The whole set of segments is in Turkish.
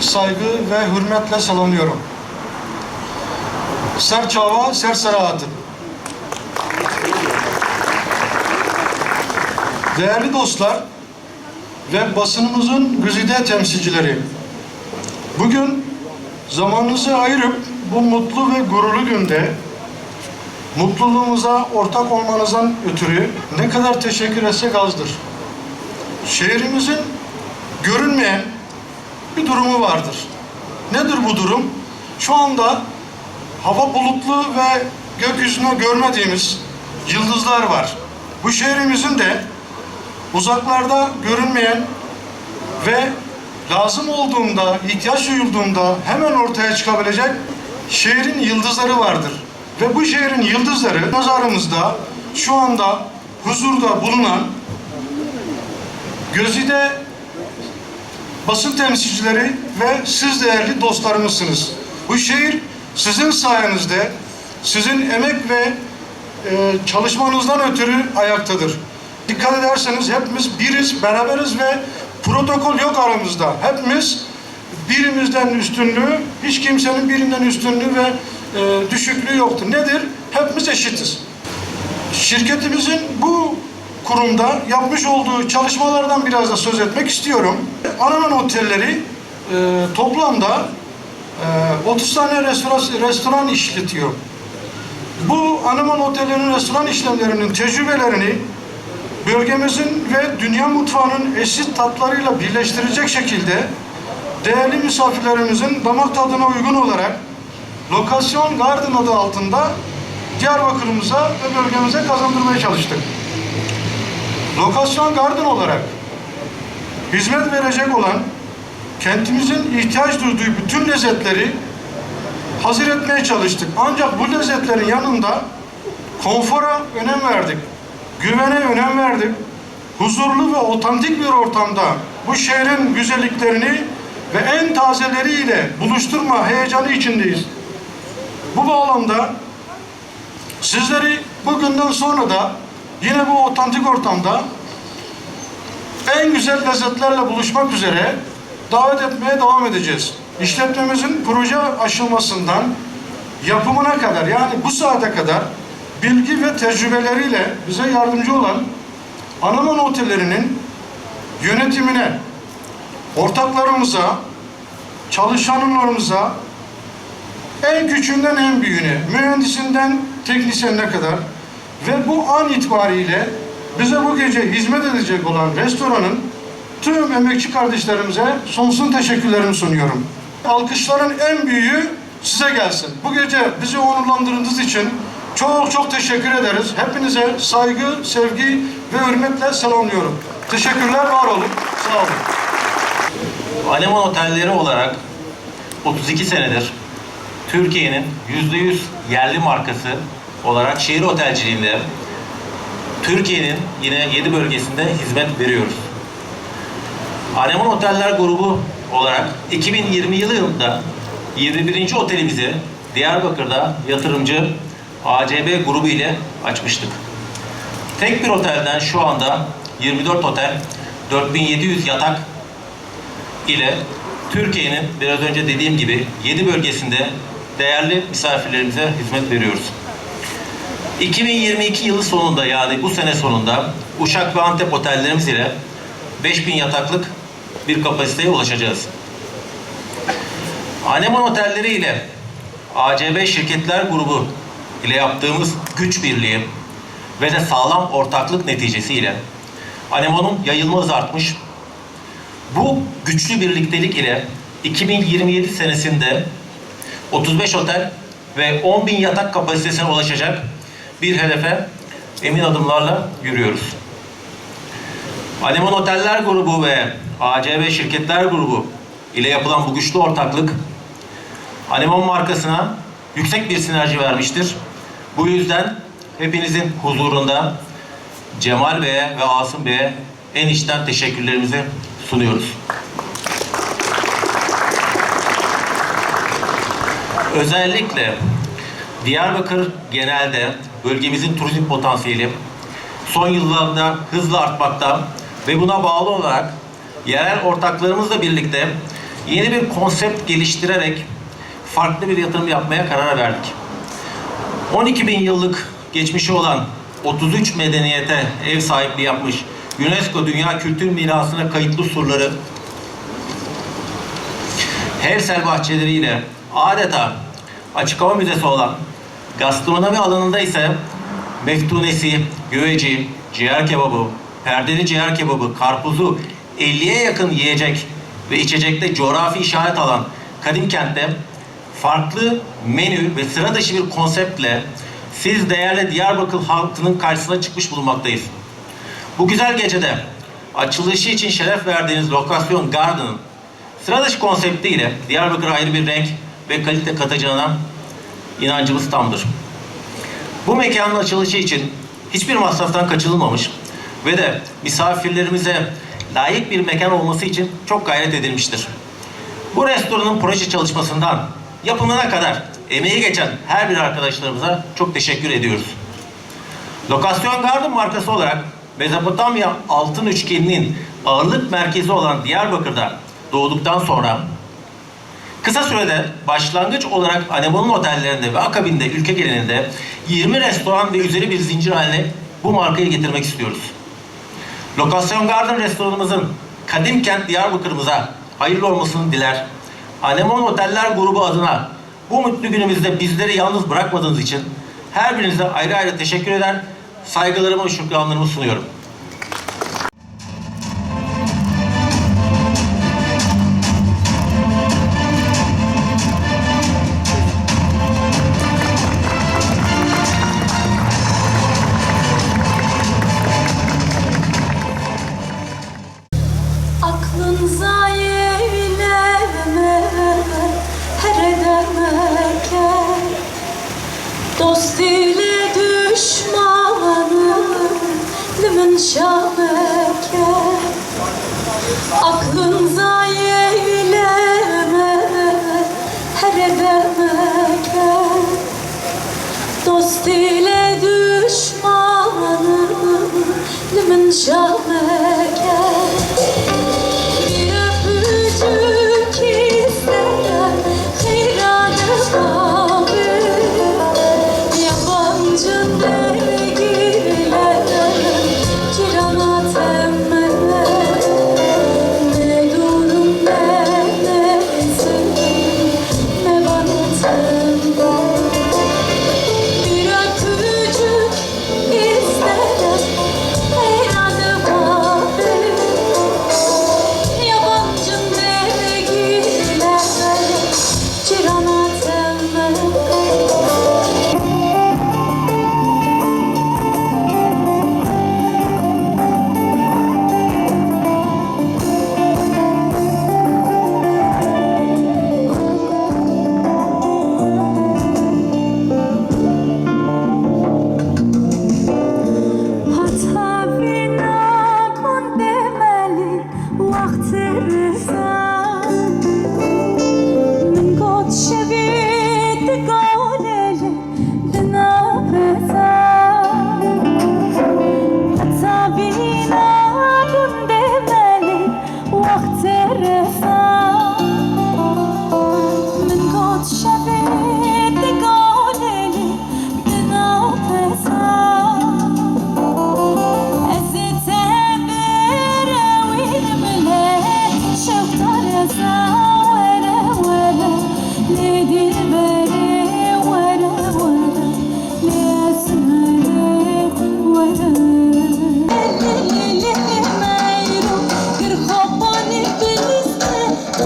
Saygı ve hürmetle selamlıyorum. Serçava, Serserahat'ım. Değerli dostlar ve basınımızın güzide temsilcileri, bugün zamanınızı ayırıp bu mutlu ve gururlu günde mutluluğumuza ortak olmanızdan ötürü ne kadar teşekkür etsek azdır. Şehrimizin görünmeyen bir durumu vardır. Nedir bu durum? Şu anda hava bulutlu ve gökyüzünde görmediğimiz yıldızlar var. Bu şehrimizin de uzaklarda görünmeyen ve lazım olduğunda, ihtiyaç duyulduğunda hemen ortaya çıkabilecek şehrin yıldızları vardır. Ve bu şehrin yıldızları nazarımızda şu anda huzurda bulunan Gözide basın temsilcileri ve siz değerli dostlarımızsınız. Bu şehir sizin sayenizde, sizin emek ve e, çalışmanızdan ötürü ayaktadır. Dikkat ederseniz hepimiz biriz, beraberiz ve protokol yok aramızda. Hepimiz birimizden üstünlüğü, hiç kimsenin birinden üstünlüğü ve e, düşüklüğü yoktur. Nedir? Hepimiz eşitiz. Şirketimizin bu kurumda yapmış olduğu çalışmalardan biraz da söz etmek istiyorum. Anaman Otelleri e, toplamda e, 30 tane restoran, restoran işletiyor. Bu Anaman Otellerinin restoran işlemlerinin tecrübelerini bölgemizin ve dünya mutfağının eşit tatlarıyla birleştirecek şekilde değerli misafirlerimizin damak tadına uygun olarak Lokasyon Garden adı altında Diyarbakır'ımıza ve bölgemize kazandırmaya çalıştık. Lokasyon Garden olarak hizmet verecek olan kentimizin ihtiyaç duyduğu bütün lezzetleri hazır etmeye çalıştık. Ancak bu lezzetlerin yanında konfora önem verdik. Güvene önem verdik. Huzurlu ve otantik bir ortamda bu şehrin güzelliklerini ve en tazeleriyle buluşturma heyecanı içindeyiz. Bu bağlamda sizleri bugünden sonra da yine bu otantik ortamda en güzel lezzetlerle buluşmak üzere davet etmeye devam edeceğiz. İşletmemizin proje aşılmasından yapımına kadar yani bu saate kadar bilgi ve tecrübeleriyle bize yardımcı olan Anaman Otellerinin yönetimine, ortaklarımıza, çalışanlarımıza en küçüğünden en büyüğüne, mühendisinden teknisyenine kadar ve bu an itibariyle bize bu gece hizmet edecek olan restoranın tüm emekçi kardeşlerimize sonsuz teşekkürlerimi sunuyorum. Alkışların en büyüğü size gelsin. Bu gece bizi onurlandırdığınız için çok çok teşekkür ederiz. Hepinize saygı, sevgi ve hürmetle selamlıyorum. Teşekkürler, var olun. Sağ olun. Aleman Otelleri olarak 32 senedir Türkiye'nin %100 yerli markası olarak şehir otelciliğinde Türkiye'nin yine 7 bölgesinde hizmet veriyoruz. Aleman Oteller grubu olarak 2020 yılında 21. otelimizi Diyarbakır'da yatırımcı ACB grubu ile açmıştık. Tek bir otelden şu anda 24 otel, 4700 yatak ile Türkiye'nin biraz önce dediğim gibi 7 bölgesinde değerli misafirlerimize hizmet veriyoruz. 2022 yılı sonunda yani bu sene sonunda Uşak ve Antep otellerimiz ile 5000 yataklık bir kapasiteye ulaşacağız. Aneman Otelleri ile ACB Şirketler Grubu ile yaptığımız güç birliği ve de sağlam ortaklık neticesiyle Anemon'un yayılma hızı artmış, bu güçlü birliktelik ile 2027 senesinde 35 otel ve 10 bin yatak kapasitesine ulaşacak bir hedefe emin adımlarla yürüyoruz. Aleman Oteller Grubu ve ACB Şirketler Grubu ile yapılan bu güçlü ortaklık Aleman markasına yüksek bir sinerji vermiştir. Bu yüzden hepinizin huzurunda Cemal Bey'e ve Asım Bey'e en içten teşekkürlerimizi sunuyoruz. Özellikle Diyarbakır genelde bölgemizin turizm potansiyeli son yıllarda hızla artmakta ve buna bağlı olarak yerel ortaklarımızla birlikte yeni bir konsept geliştirerek farklı bir yatırım yapmaya karar verdik. 12 bin yıllık geçmişi olan 33 medeniyete ev sahipliği yapmış UNESCO Dünya Kültür Mirası'na kayıtlı surları Hersel bahçeleriyle adeta açık hava müzesi olan gastronomi alanında ise meftunesi, güveci, ciğer kebabı, perdeli ciğer kebabı, karpuzu 50'ye yakın yiyecek ve içecekte coğrafi işaret alan Kadim Kent'te farklı menü ve sıra dışı bir konseptle siz değerli Diyarbakır halkının karşısına çıkmış bulunmaktayız. Bu güzel gecede açılışı için şeref verdiğiniz lokasyon Garden'ın sıra dışı konseptiyle Diyarbakır'a ayrı bir renk ve kalite katacağına inancımız tamdır. Bu mekanın açılışı için hiçbir masraftan kaçınılmamış ve de misafirlerimize layık bir mekan olması için çok gayret edilmiştir. Bu restoranın proje çalışmasından yapımına kadar emeği geçen her bir arkadaşlarımıza çok teşekkür ediyoruz. Lokasyon Garden markası olarak Mezopotamya altın üçgeninin ağırlık merkezi olan Diyarbakır'da doğduktan sonra kısa sürede başlangıç olarak Anemon'un otellerinde ve akabinde ülke genelinde 20 restoran ve üzeri bir zincir haline bu markayı getirmek istiyoruz. Lokasyon Garden restoranımızın Kadim Kent Diyarbakır'ımıza hayırlı olmasını diler. Anemon Oteller grubu adına bu mutlu günümüzde bizleri yalnız bırakmadığınız için her birinize ayrı ayrı teşekkür eder, saygılarımı ve şükranlarımı sunuyorum. Dost ile düşmanı limin şameke Aklınıza eyleme her edemeke. Dost ile düşmanı limin şameke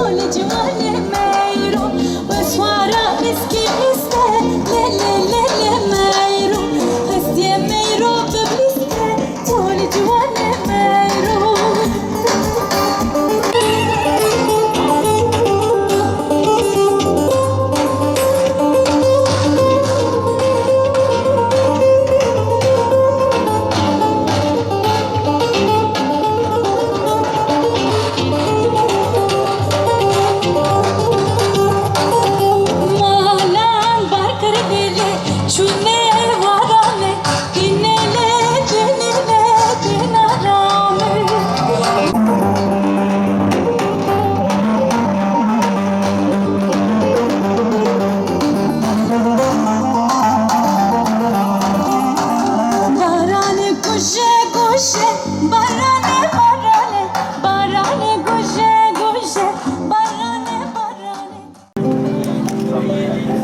Olacağım amanhã.